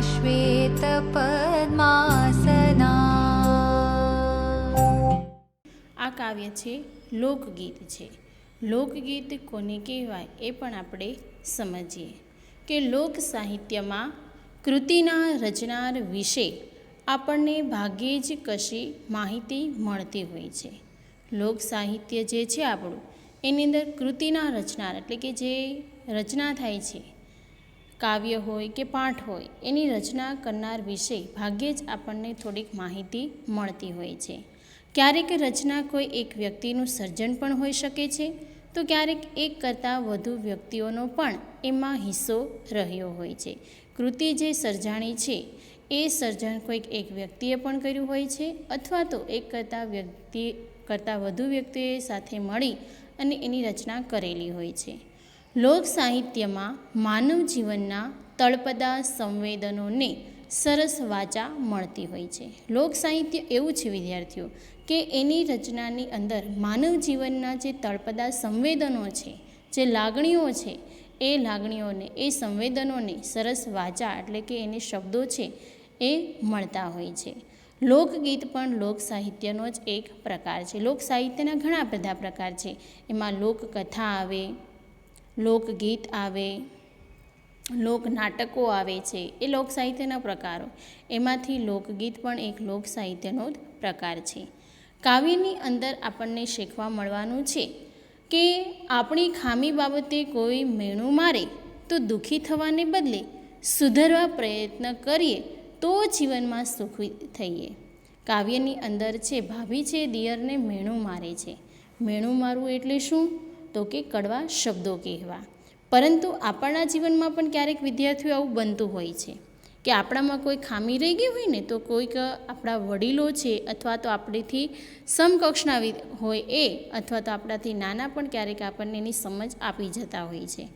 શ્વેતપદ્માસના આ કાવ્ય છે લોકગીત છે. લોકગીત કોને કહેવાય એ પણ આપણે સમજીએ કે લોક સાહિત્યમાં કૃતિના રચનાર વિશે આપણને ભાગ્યે જ કશી માહિતી મળતી હોય છે. લોક સાહિત્ય જે છે આપણું, એની અંદર કૃતિના રચનાર એટલે કે જે રચના થાય છે કાવ્ય હોય કે પાઠ હોય, એની રચના કરનાર વિશે ભાગ્યે જ આપણને થોડીક માહિતી મળતી હોય છે. ક્યારેક રચના કોઈ એક વ્યક્તિનું સર્જન પણ હોઈ શકે છે, તો ક્યારેક એક કરતાં વધુ વ્યક્તિઓનો પણ એમાં હિસ્સો રહ્યો હોય છે. કૃતિ જે સર્જાણી છે, એ સર્જન કોઈક એક વ્યક્તિએ પણ કર્યું હોય છે, અથવા તો એક કરતાં વ્યક્તિ, કરતાં વધુ વ્યક્તિએ સાથે મળી અને એની રચના કરેલી હોય છે. લોક સાહિત્યમાં માનવ જીવનના તળપદા સંવેદનોને સરસ વાચા મળતી હોય છે. લોક સાહિત્ય એવું છે, વિદ્યાર્થીઓ, કે એની રચનાની અંદર માનવ જીવનના જે તળપદા સંવેદનો છે, જે લાગણીઓ છે, એ લાગણીઓને, એ સંવેદનોને સરસ વાચા એટલે કે એને શબ્દો છે, એ મળતા હોય છે. લોકગીત પણ લોક સાહિત્યનો જ એક પ્રકાર છે. લોક સાહિત્યના ઘણા બધા પ્રકાર છે. એમાં લોકકથા આવે લોકગીત આવે, લોકનાટકો આવે છે, એ લોક સાહિત્યના પ્રકારો. એમાંથી લોકગીત પણ એક લોક સાહિત્યનો જ પ્રકાર છે. કાવ્યની અંદર આપણને શીખવા મળવાનું છે કે આપણી ખામી બાબતે કોઈ મેણું મારે તો દુઃખી થવાને બદલે સુધરવા પ્રયત્ન કરીએ તો જીવનમાં સુખી થઈએ. કાવ્યની અંદર છે ભાભી છે દિયરને મેણું મારે છે. મેણું મારવું એટલે શું? તો કે કડવા શબ્દો કહેવા. પરંતુ આપણા જીવનમાં પણ ક્યારેક વિદ્યાર્થીઓ આવું બનતું હોય છે કે આપણામાં કોઈ ખામી રહી ગઈ હોય ને તો કોઈક આપણા વડીલો છે અથવા તો આપણેથી સમકક્ષના હોય એ અથવા તો આપણાથી નાના પણ ક્યારેક આપણને એની સમજ આપી જતા હોય છે.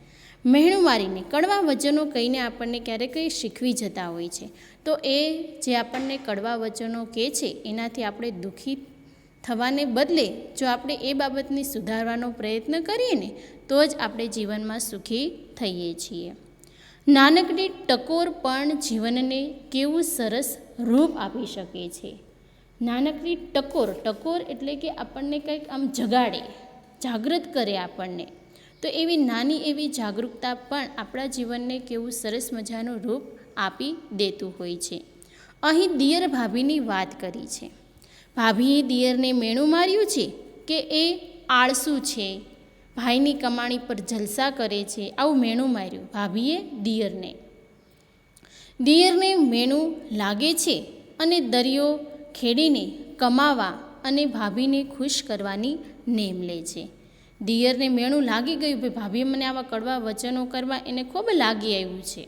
મહેણું મારીને, કડવા વચનો કહીને આપણને ક્યારેક કંઈ શીખવી જતા હોય છે. તો એ જે આપણને કડવા વચનો કહે છે, એનાથી આપણે દુઃખી થવાને બદલે જો આપણે એ બાબતને સુધારવાનો પ્રયત્ન કરીએ ને, તો જ આપણે જીવનમાં સુખી થઈએ છીએ. નાનકડી ટકોર પણ જીવનને કેવું સરસ રૂપ આપી શકે છે. નાનકડી ટકોર ટકોર એટલે કે આપણને કંઈક આમ જગાડે, જાગૃત કરે આપણને. તો એવી નાની એવી જાગૃતતા પણ આપણા જીવનને કેવું સરસ મજાનું રૂપ આપી દેતું હોય છે. અહીં દિયર ભાભીની વાત કરી છે. ભાભીએ દિયરને મેણું માર્યું છે કે એ આળસુ છે. ભાઈની કમાણી પર જલસા કરે છે. આવું મેણું માર્યું ભાભીએ દિયરને. દિયરને મેણું લાગે છે અને દરિયો ખેડીને કમાવા અને ભાભીને ખુશ કરવાની નેમ લે છે. દિયરને મેણું લાગી ગયું ભાઈ ભાભીએ મને આવા કડવા વચનો કરવા એને ખૂબ લાગી આવ્યું છે.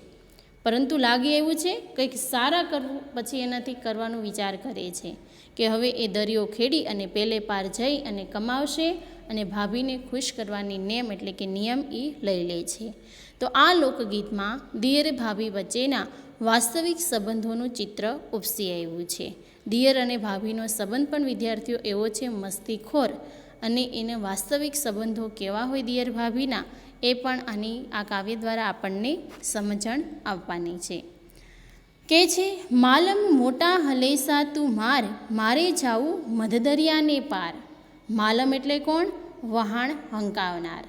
પરંતુ લાગી આવ્યું છે કંઈક સારા કરવું પછી એનાથી કરવાનો વિચાર કરે છે. કે હવે એ દરિયો ખેડી અને પેલે પાર જઈ અને કમાવશે અને ભાભીને ખુશ કરવાની નેમ એટલે કે નિયમ એ લઈ લે છે. તો આ લોકગીતમાં દિયર ભાભી વચ્ચેના વાસ્તવિક સંબંધોનું ચિત્ર ઉપસી આવ્યું છે. દિયર અને ભાભીનો સંબંધ પણ વિદ્યાર્થીઓ એવો છે મસ્તીખોર અને એને વાસ્તવિક સંબંધો કેવા હોય દિયર ભાભીના, એ પણ આની આ કાવ્ય દ્વારા આપણને સમજણ આપવાની છે. કે છે, માલમ મોટા હલેસા તું માર, મારે જાવું મધદરિયાને પાર. માલમ એટલે કોણ? વહાણ હંકાવનાર.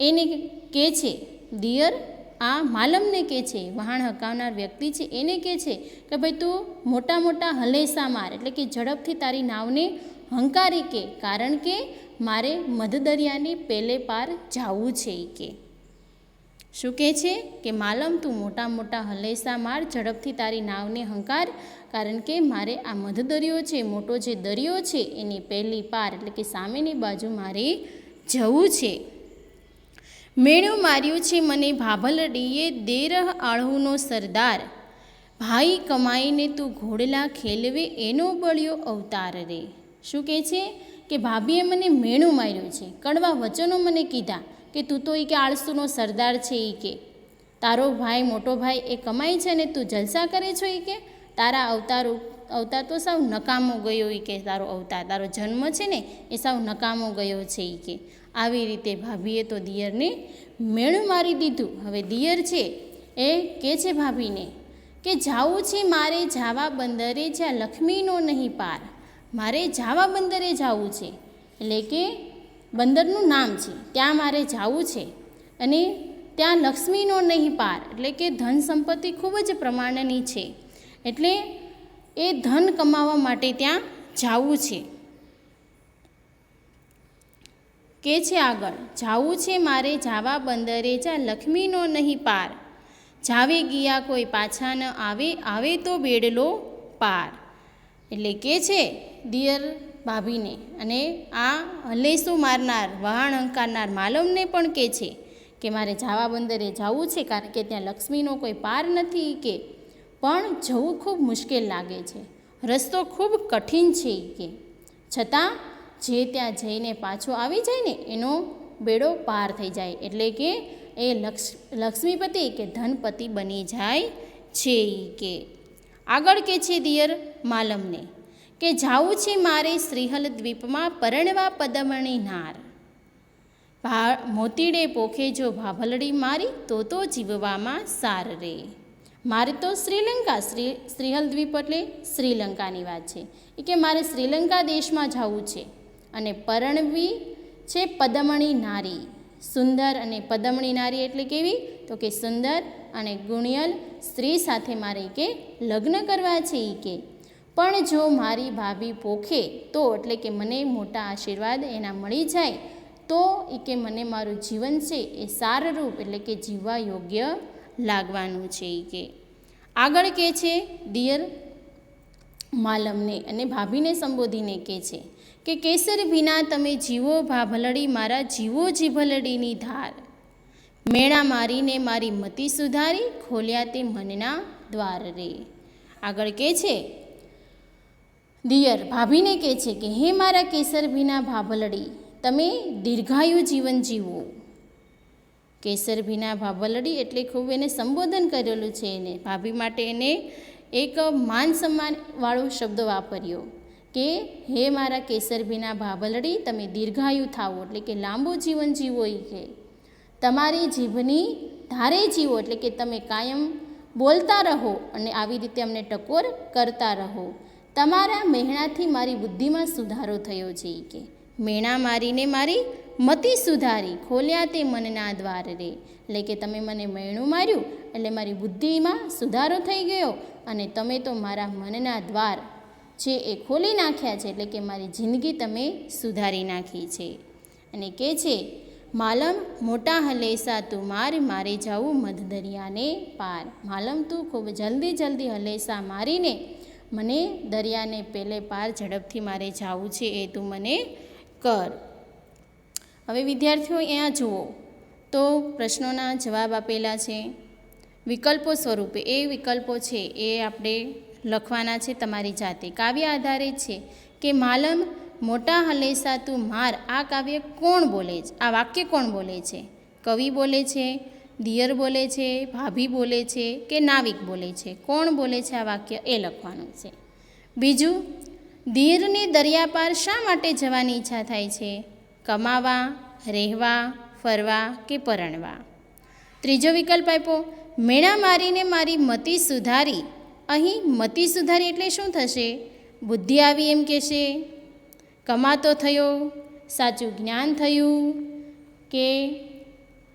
એને કે છે, દિયર, આ માલમને કે છે. વહાણ હકાવનાર વ્યક્તિ છે, એને કે છે કે, ભાઈ, તું મોટા મોટા હલેસા માર, એટલે કે ઝડપથી તારી નાવને હંકારી કે, કારણ કે મારે મધદરિયાની પેલે પાર જાવું છે કે. શું કહે છે કે, માલમ તું મોટા મોટા હલેસા માર, ઝડપથી તારી નાવને હંકાર, કારણ કે મારે આ મધ દરિયો છે, મોટો જે દરિયો છે, એની પહેલી પાર, એટલે કે સામેની બાજુ મારે જવું છે. મેણું માર્યું છે મને ભાભલડીએ, દેરહ આળહુનો સરદાર. ભાઈ કમાઈને તું ઘોડલા ખેલવે, એનો બળ્યો અવતાર રે. શું કહે છે કે, ભાભીએ મને મેણું માર્યું છે, કડવા વચનો મને કીધા. કે તું તો એ કે આળસુનો સરદાર છે એ કે. તારો ભાઈ, મોટો ભાઈ એ કમાય છે ને તું જલસા કરે છો એ કે? તારા અવતાર અવતાર તો સાવ નકામો ગયો એ કે તારો અવતાર. તારો જન્મ છે ને એ સાવ નકામો ગયો છે એ કે. આવી રીતે ભાભીએ તો દિયરને મેળ મારી દીધું. હવે દિયર છે એ કે છે ભાભીને? કે જાવું છે મારે જાવા બંદરે જ્યાં લક્ષ્મીનો નહીં પાર. મારે જાવા બંદરે જાવું છે. એટલે કે બંદરનું નામ છે. ત્યાં મારે જવું છે. અને ત્યાં લક્ષ્મીનો નહીં પાર, એટલે કે ધન સંપત્તિ ખૂબ જ પ્રમાણની છે. એટલે એ ધન કમાવા માટે ત્યાં જવું છે. કે છે આગળ, જાવું છે મારે જાવા બંદરે, જ્યાં લક્ષ્મીનો નહીં પાર. જાવે ગયા કોઈ પાછા ન આવે આવે તો બેડલો પાર. એટલે કે છે દિયર ભાભીને અને આ હલેસું મારનાર, વહાણ હંકારનાર માલમને પણ કહે છે કે મારે જાવા બંદરે જવું છે કારણ કે ત્યાં લક્ષ્મીનો કોઈ પાર નથી કે. પણ જવું ખૂબ મુશ્કેલ લાગે છે. રસ્તો ખૂબ કઠિન છે કે. છતાં જે ત્યાં જઈને પાછો આવી જાય ને, એનો બેડો પાર થઈ જાય એટલે કે એ લક્ષ, લક્ષ્મીપતિ કે ધનપતિ બની જાય છે કે. આગળ કે છે દિયર માલમને. કે જાવું છે મારે શ્રીહલ દ્વીપમાં પરણવા પદમણી નાર. ભા, મોતીડે પોખે જો ભાભલડી મારી, તો તો જીવવામાં સાર રે. મારે તો શ્રીલંકા, શ્રી, શ્રીહલ દ્વીપ એટલે શ્રીલંકાની વાત છે. એ કે મારે શ્રીલંકા દેશમાં જવું છે અને પરણવી છે પદમણી નારી. સુંદર અને પદમણી નારી એટલે કેવી? તો કે સુંદર અને ગુણિયલ સ્ત્રી સાથે મારે કે લગ્ન કરવા છે એ કે પણ જો મારી ભાભી પોખે તો એટલે કે મને મોટા આશીર્વાદ એના મળી જાય, તો એ કે મને મારું જીવન છે એ સારરૂપ એટલે કે જીવવા યોગ્ય લાગવાનું છે એ કે. આગળ કહે છે દિયર માલમને અને ભાભીને સંબોધીને કહે છે, કે કેસર વિના તમે જીવો ભાભલડી મારા જીવો જીભલડીની ધાર. મેળા મારીને મારી મતિ સુધારી, ખોલ્યા તે મનના દ્વાર રે. આગળ કહે છે દિયર ભાભીને કહે છે કે, હે મારા કેસર ભીના ભાભલડી, તમે દીર્ઘાયુ જીવન જીવો. કેસર ભીના ભાભલડી એટલે ખૂબ એને સંબોધન કરેલું છે એને. ભાભી માટે એને એક માન સન્માનવાળો શબ્દ વાપર્યો કે, હે મારા કેસર ભીના ભાભલડી, તમે દીર્ઘાયુ થાવો એટલે કે, લાંબુ જીવન જીવો એ કે. તમારી જીભની ધારે જીવો એટલે કે તમે કાયમ બોલતા રહો અને આવી રીતે અમને ટકોર કરતા રહો. તમારા મહેણાથી મારી બુદ્ધિમાં સુધારો થયો છે કે. મેણા મારીને મારી મતિ સુધારી, ખોલ્યા તે મનના દ્વાર રે એટલે કે તમે મને મહેણું માર્યું, એટલે મારી બુદ્ધિમાં સુધારો થઈ ગયો અને તમે તો મારા મનના દ્વાર જે એ ખોલી નાખ્યા છે, એટલે કે મારી જિંદગી તમે સુધારી નાખી છે. અને કે છે, માલમ મોટા હલેસા તું માર, મારે જવું મધ દરિયાને પાર. માલમ તું ખૂબ જલ્દી જલ્દી હલેસા મારીને મને દરિયાને પેલે પાર ઝડપથી મારે જવું છે એ તું મને કર. હવે વિદ્યાર્થીઓ, અહીંયા જુઓ. તો પ્રશ્નોના જવાબ આપેલા છે. વિકલ્પો સ્વરૂપે. એ વિકલ્પો છે, એ આપણે લખવાના છે તમારી જાતે. કાવ્ય આધારિત છે કે માલમ મોટા હલેસા તું માર. આ કાવ્ય કોણ બોલે છે? આ વાક્ય કોણ બોલે છે? કવિ બોલે છે દિયર બોલે છે, ભાભી બોલે છે કે નાવિક બોલે છે? કોણ બોલે છે આ વાક્ય? એ લખવાનું છે. બીજું, દિયરને દરિયા પાર શા માટે જવાની ઈચ્છા થાય છે? કમાવા, રહેવા, ફરવા કે પરણવા? ત્રીજો વિકલ્પ આપ્યો, મેણા મારીને મારી મતિ સુધારી. અહીં મતિ સુધારી એટલે શું થશે? બુદ્ધિ આવી એમ કહેશે. કમાતો થયો, સાચું જ્ઞાન થયું કે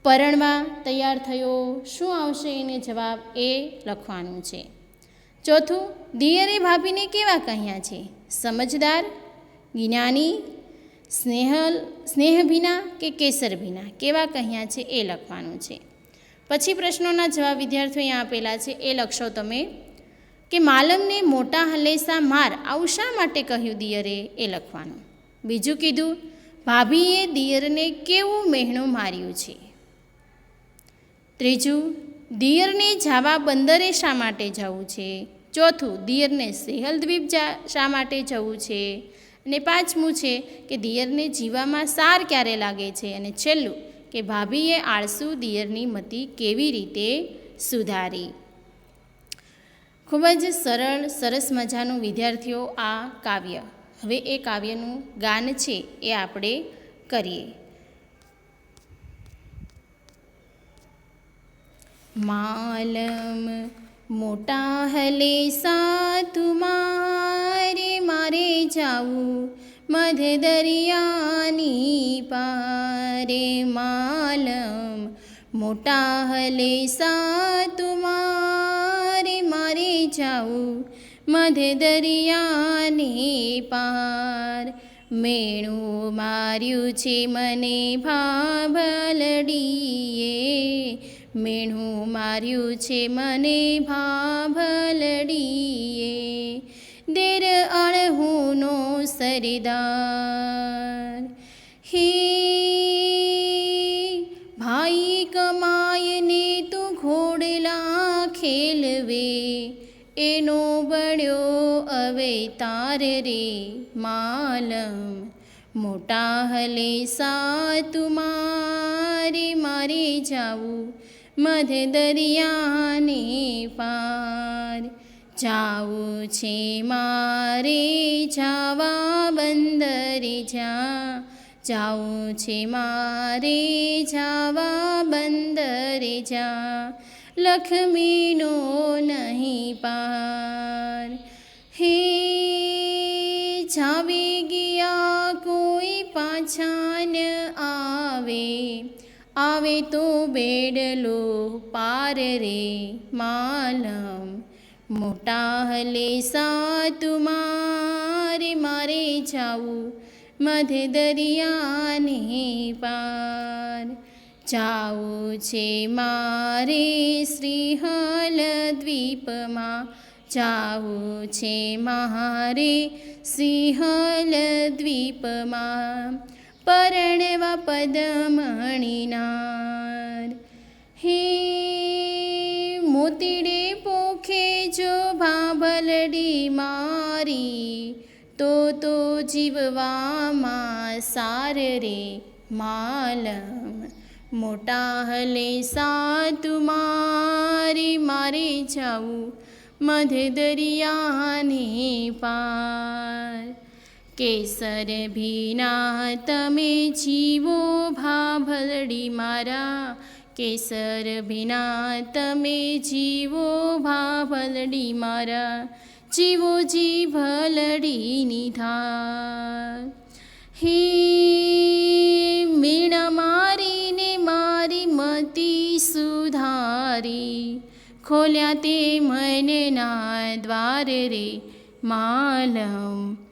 પરણવા તૈયાર થયો, શું આવશે એને જવાબ એ લખવાનું છે. ચોથું, દિયરે ભાભીને કેવા કહ્યા છે? સમજદાર, જ્ઞાની, સ્નેહલ, સ્નેહભીના કે કેસરભીના? કેવા કહ્યા છે એ લખવાનું છે. પછી પ્રશ્નોના જવાબ વિદ્યાર્થીઓ અહીંયા આપેલા છે, એ લખશો તમે. કે માલમને મોટા હલેસા માર, આવું શા માટે કહ્યું દિયરે? એ લખવાનું. બીજું કીધું, ભાભીએ દિયરને કેવું મહેણું માર્યું છે? ત્રીજું, દિયરને જાવા બંદરે શા માટે જવું છે? ચોથું, દિયરને સેહલ દ્વીપ જા શા માટે જવું છે? અને પાંચમું છે કે દિયરને જીવામાં સાર ક્યારે લાગે છે? અને છેલ્લું, કે ભાભીએ આળસુ દિયરની મતિ કેવી રીતે સુધારી? ખૂબ જ સરળ, સરસ મજાનું વિદ્યાર્થીઓ આ કાવ્ય. હવે એ કાવ્યનું ગાન છે એ આપણે કરીએ. માલમ મોટા હલે સાતુ મારે જાવું મધ દરિયાની પારે. માલમ મોટા હલે સાતુ મારે જાવું મધ દરિયાને પાર. મેણું માર્યું છે મને ભાભલડીએ મેણું માર્યું છે મને ભાભલડીએ. દેર અળહુનો સરદાર. હે ભાઈ કમાયને તું ઘોડલા ખેલવે. એનો બળ્યો અવતાર રે માલમ. મોટા હલે સાતુમારે મારે જાવું. મધ દરિયાને પાર. જાવું છે મારે જાવા બંદરે જા જાવું છે મારે જાવા બંદરે જા લક્ષ્મીનો નહીં પાર. હે જાવી ગયા કોઈ પાછા ન આવે. આવે તો બેડલો પાર રે માલમ. મોટા હલે સાતુમારે મારે જાવું મધ દરિયાને પાર. જાવું છે મારે શ્રીહલ દ્વીપમાં. જાવું છે મારે શ્રીહલ દ્વીપમાં. પરણવા પદમણીનાર. હે મોતીડે પોખે જો ભાભલડી મારી, તો તો જીવવામાં સાર રે માલમ. મોટા હલે સાતુમારી મારે જાવું મધ દરિયાને પાર. કેસર ભીના તમે જીવો ભાભલડી મારા. કેસર ભીના તમે જીવો ભાભલડી મારા. જીવો જીભલડીની ધાર હે મીણા મારીને મારી મતી સુધારી. ખોલ્યા તે મનના દ્વાર રે, માલમ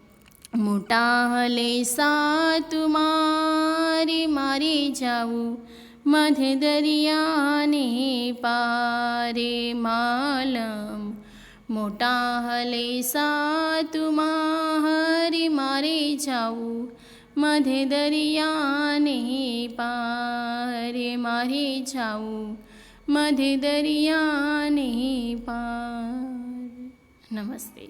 મોટા હલે સાતુમારે મારે જાવું મધ દરિયાને પારે માલમ. મોટા હલે સાતુમારે મારે જાવું મધ દરિયાને પારે મારે જાવું મધ દરિયાને પાર. નમસ્તે.